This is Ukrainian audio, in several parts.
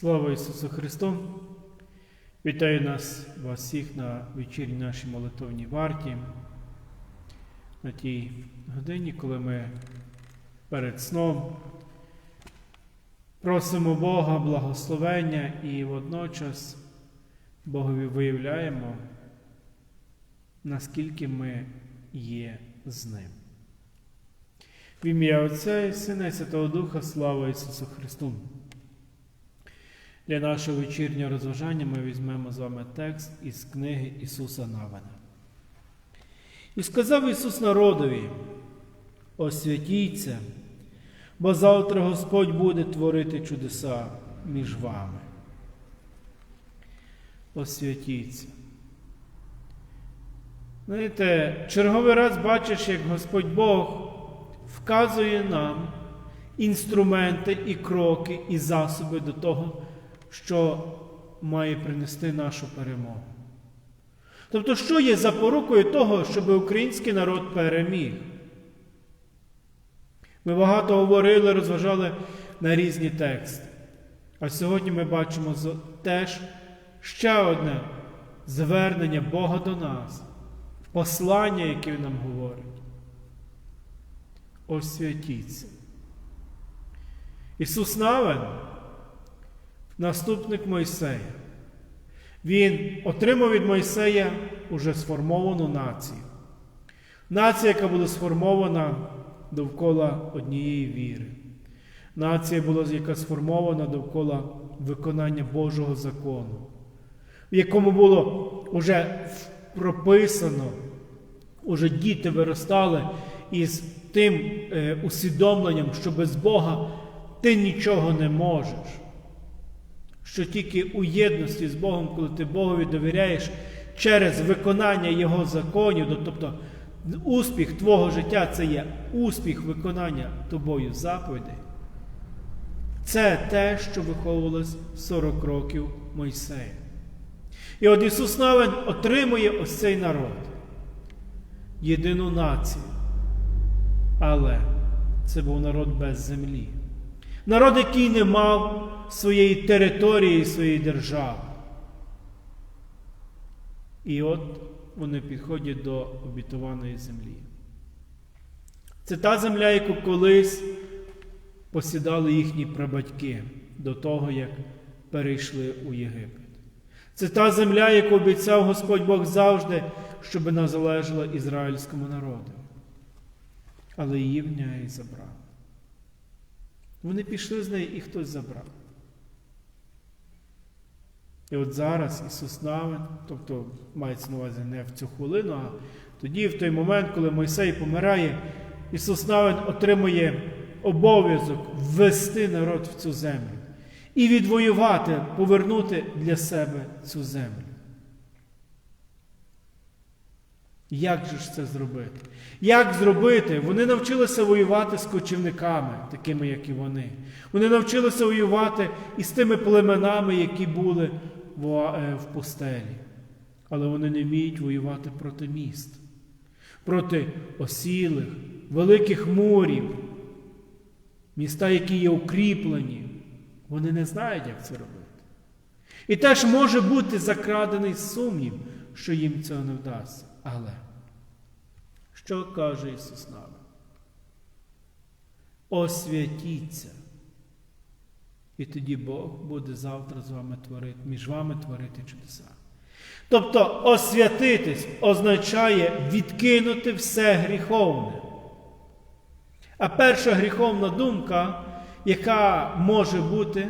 Слава Ісусу Христу! Вітаю нас вас всіх на вечірній нашій молитовній варті, на тій годині, коли ми перед сном просимо Бога благословення і водночас Богові виявляємо, наскільки ми є з Ним. В ім'я Отця і Сина і Святого Духа, слава Ісусу Христу! Для нашого вечірнього розважання ми візьмемо з вами текст із книги Ісуса Навина. І сказав Ісус народові: освятіться, бо завтра Господь буде творити чудеса між вами. Освятіться. Знаєте, черговий раз бачиш, як Господь Бог вказує нам інструменти і кроки, і засоби до того, що має принести нашу перемогу. Тобто, що є запорукою того, щоб український народ переміг? Ми багато говорили, розважали на різні тексти. А сьогодні ми бачимо теж ще одне звернення Бога до нас, послання, яке Він нам говорить. Освятіться. Ісус Навин наступник Мойсея. Він отримав від Мойсея уже сформовану націю. Нація, яка була сформована довкола однієї віри. Нація була, яка сформована довкола виконання Божого закону, в якому було вже прописано, уже діти виростали із тим е, усвідомленням, що без Бога ти нічого не можеш що тільки у єдності з Богом, коли ти Богові довіряєш через виконання Його законів, тобто успіх твого життя це є успіх виконання тобою заповідей. Це те, що виховувалось 40 років Мойсея. І от Ісус Навин отримує ось цей народ, єдину націю. Але це був народ без землі. Народ, який не мав своєї території, своєї держави. І от вони підходять до обітованої землі. Це та земля, яку колись посідали їхні прабатьки до того, як перейшли у Єгипет. Це та земля, яку обіцяв Господь Бог завжди, щоб вона залежала ізраїльському народу. Але її в неї забрав. Вони пішли з неї і хтось забрав. І от зараз Ісус Навин, тобто мається на увазі не в цю хвилину, а тоді, в той момент, коли Мойсей помирає, Ісус Навин отримує обов'язок ввести народ в цю землю і відвоювати, повернути для себе цю землю. Як же ж це зробити? Як зробити? Вони навчилися воювати з кочівниками, такими, як і вони. Вони навчилися воювати із тими племенами, які були в пустелі. Але вони не вміють воювати проти міст, проти осілих, великих морів, міста, які є укріплені. Вони не знають, як це робити. І теж може бути закрадений сумнів, що їм цього не вдасться. Але що каже Ісус нам? Освятіться. І тоді Бог буде завтра з вами творити, між вами творити чудеса. Тобто освятитись означає відкинути все гріховне. А перша гріховна думка, яка може бути,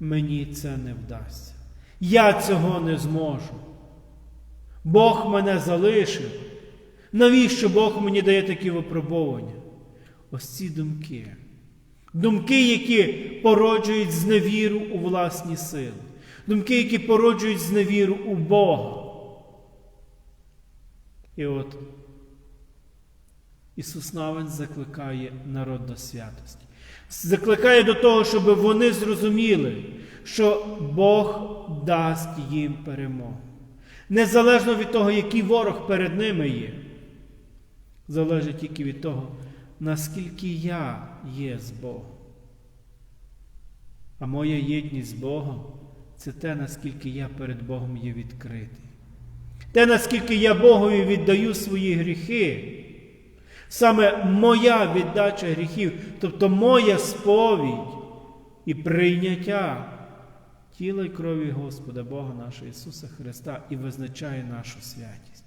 мені це не вдасться. Я цього не зможу. Бог мене залишив. Навіщо Бог мені дає такі випробування? Ось ці думки. Думки, які породжують зневіру у власні сили. Думки, які породжують зневіру у Бога. І от Ісус Навин закликає народ до святості. Закликає до того, щоб вони зрозуміли, що Бог дасть їм перемогу. Незалежно від того, який ворог перед ними є, залежить тільки від того, наскільки я є з Богом. А моя єдність з Богом це те, наскільки я перед Богом є відкритий. Те, наскільки я Богові віддаю свої гріхи. Саме моя віддача гріхів, тобто моя сповідь і прийняття тіла й крові Господа Бога нашого Ісуса Христа і визначає нашу святість.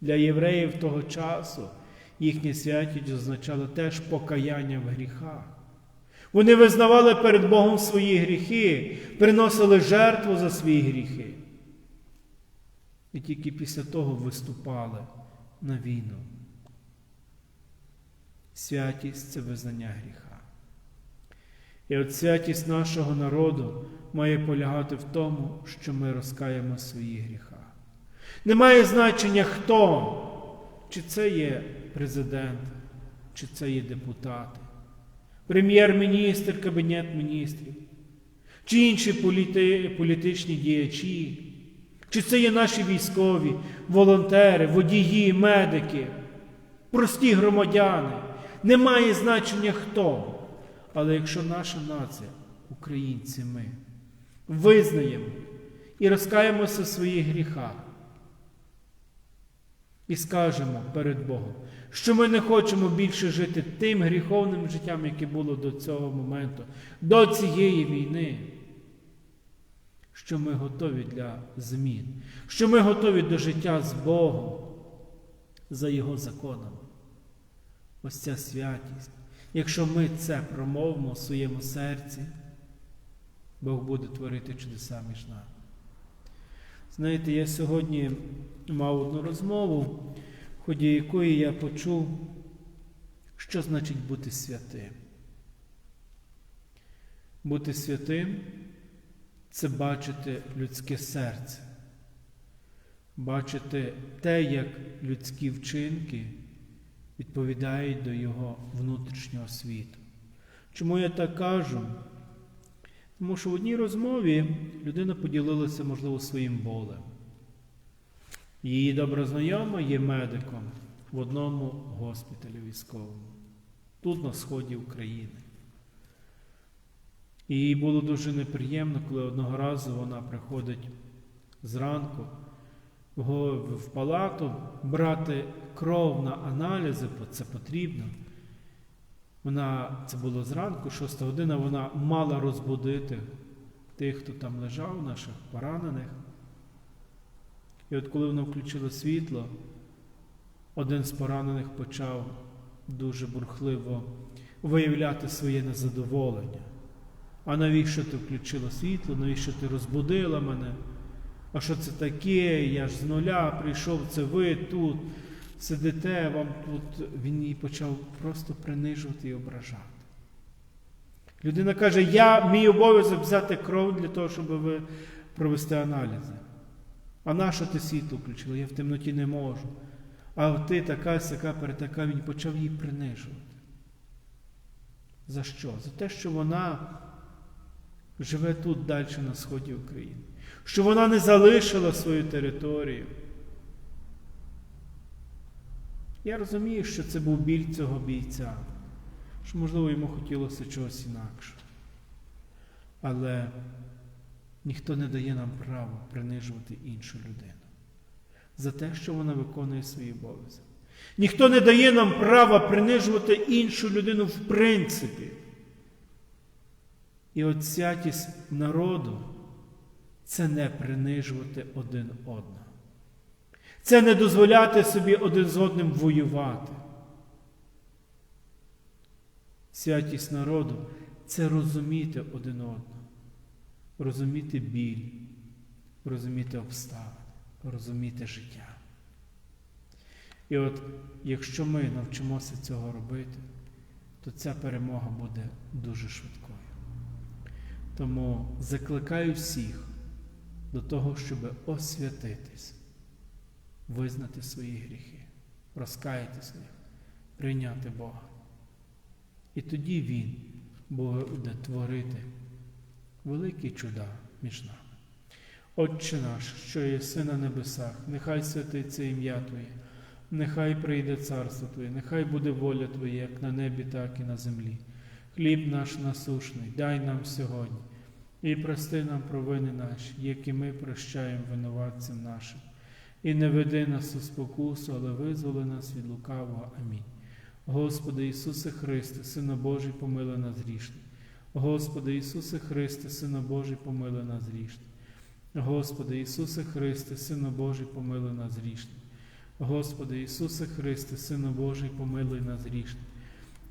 Для євреїв того часу їхня святість означала теж покаяння в гріхах. Вони визнавали перед Богом свої гріхи, приносили жертву за свої гріхи. І тільки після того виступали на війну. Святість це визнання гріха. І от святість нашого народу має полягати в тому, що ми розкаємо свої гріха. Немає значення хто, чи це є президент, чи це є депутати, прем'єр-міністр, кабінет міністрів, чи інші політи, політичні діячі, чи це є наші військові, волонтери, водії, медики, прості громадяни. Немає значення хто. Але якщо наша нація, українці ми, визнаємо і розкаємося в своїх гріхах, і скажемо перед Богом, що ми не хочемо більше жити тим гріховним життям, яке було до цього моменту, до цієї війни, що ми готові для змін, що ми готові до життя з Богом за Його законами. Ось ця святість. Якщо ми це промовимо в своєму серці, Бог буде творити чудеса між нами. Знаєте, я сьогодні мав одну розмову, в ході якої я почув, що значить бути святим. Бути святим це бачити людське серце, бачити те, як людські вчинки відповідають до його внутрішнього світу. Чому я так кажу? Тому що в одній розмові людина поділилася, можливо, своїм болем. Її добра знайома є медиком в одному госпіталі військовому, тут на сході України. І їй було дуже неприємно, коли одного разу вона приходить зранку в палату брати кров на аналізи, це потрібно. Вона, це було зранку, 6 година, вона мала розбудити тих, хто там лежав, наших поранених. І от коли вона включила світло, один з поранених почав дуже бурхливо виявляти своє незадоволення. А навіщо ти включила світло? Навіщо ти розбудила мене? А що це таке? Я ж з нуля прийшов, це ви тут сидите, вам тут він її почав просто принижувати і ображати. Людина каже, я мій обов'язок взяти кров для того, щоб ви провести аналізи. А на ти світло включила? Я в темноті не можу. А ти така, сяка, перетака, він почав її принижувати. За що? За те, що вона живе тут далі на сході України, що вона не залишила свою територію. Я розумію, що це був біль цього бійця, що, можливо, йому хотілося чогось інакшого. Але ніхто не дає нам права принижувати іншу людину за те, що вона виконує свій обов'язок. Ніхто не дає нам права принижувати іншу людину в принципі. І от святість народу це не принижувати один одного. Це не дозволяти собі один з одним воювати. Святість народу це розуміти один одного, розуміти біль, розуміти обставини, розуміти життя. І от якщо ми навчимося цього робити, то ця перемога буде дуже швидкою. Тому закликаю всіх до того, щоб освятитись визнати свої гріхи, розкаятися, прийняти Бога. І тоді Він буде творити великі чуда між нами. Отче наш, що є си на небесах, нехай святиться ім'я Твоє, нехай прийде царство Твоє, нехай буде воля Твоя, як на небі, так і на землі. Хліб наш насушний, дай нам сьогодні, і прости нам провини наші, які ми прощаємо винуватцям нашим. І не веди нас у спокусу, але визволи нас від лукавого. Амінь. Господи Ісусе Христе, Сина Божий, помилуй нас грішних. Господи Ісусе Христе, Сина Божий, помилуй нас грішних. Господи Ісусе Христе, Сина Божий, помилуй нас грішних. Господи Ісусе Христе, Сина Божий, помилуй нас грішних.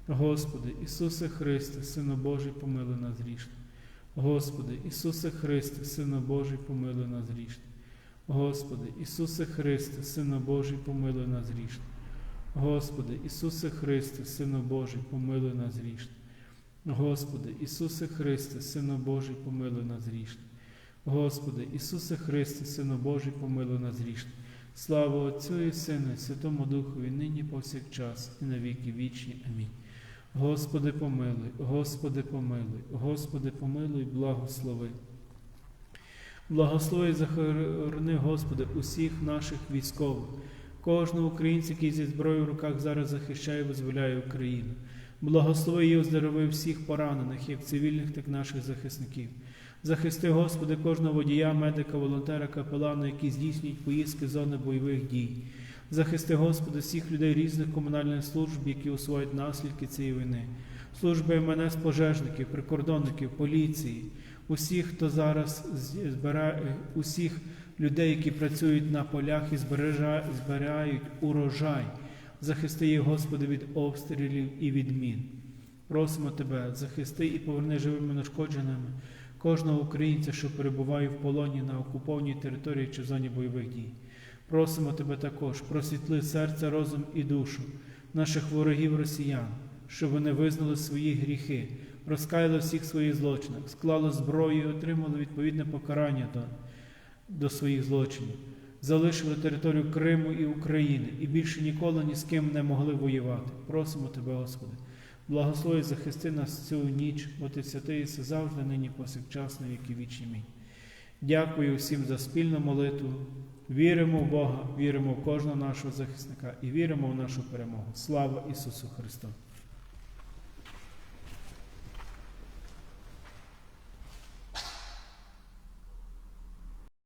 Господи Ісусе Христе, Сина Божий, помилуй нас грішних. Господи Ісусе Христе, Сина Божий, помилуй нас грішних. Господи Ісусе Христе, Сина Божий, помилуй нас грішних. Господи Ісусе Христе, Сина Божий, помилуй нас грішних. Господи Ісусе Христе, Сина Божий, помилуй нас грішних. Господи Ісусе Христе, Сина Божий, помилуй нас грішних. Слава Отцю і Сину, і Святому Духові, нині повсякчас, і на віки вічні. Амінь. Господи, помилуй, Господи, помилуй, Господи, помилуй, благослови. Благослови і захорони, Господи, усіх наших військових, кожного українця, який зі зброєю в руках зараз захищає і визволяє Україну. Благослови і оздорови всіх поранених, як цивільних, так і наших захисників. Захисти, Господи, кожного водія, медика, волонтера, капелана, які здійснюють поїздки з зони бойових дій. Захисти, Господи, всіх людей різних комунальних служб, які усвоюють наслідки цієї війни, служби МНС пожежників, прикордонників, поліції, усіх, хто зараз збирає, усіх людей, які працюють на полях і збирають урожай. Захисти їх, Господи, від обстрілів і від мін. Просимо Тебе, захисти і поверни живими нашкодженими кожного українця, що перебуває в полоні на окупованій території чи в зоні бойових дій. Просимо Тебе також, просвітли серце, розум і душу наших ворогів росіян, щоб вони визнали свої гріхи, розкаяли всіх своїх злочинах, склали зброю і отримали відповідне покарання до, до своїх злочинів, залишили територію Криму і України і більше ніколи ні з ким не могли воювати. Просимо Тебе, Господи. Благослови захисти нас цю ніч, ти святий і завжди, нині повсякчас, на віки вічні. Амінь. Дякую всім за спільну молитву. Віримо в Бога, віримо в кожного нашого захисника і віримо в нашу перемогу. Слава Ісусу Христу!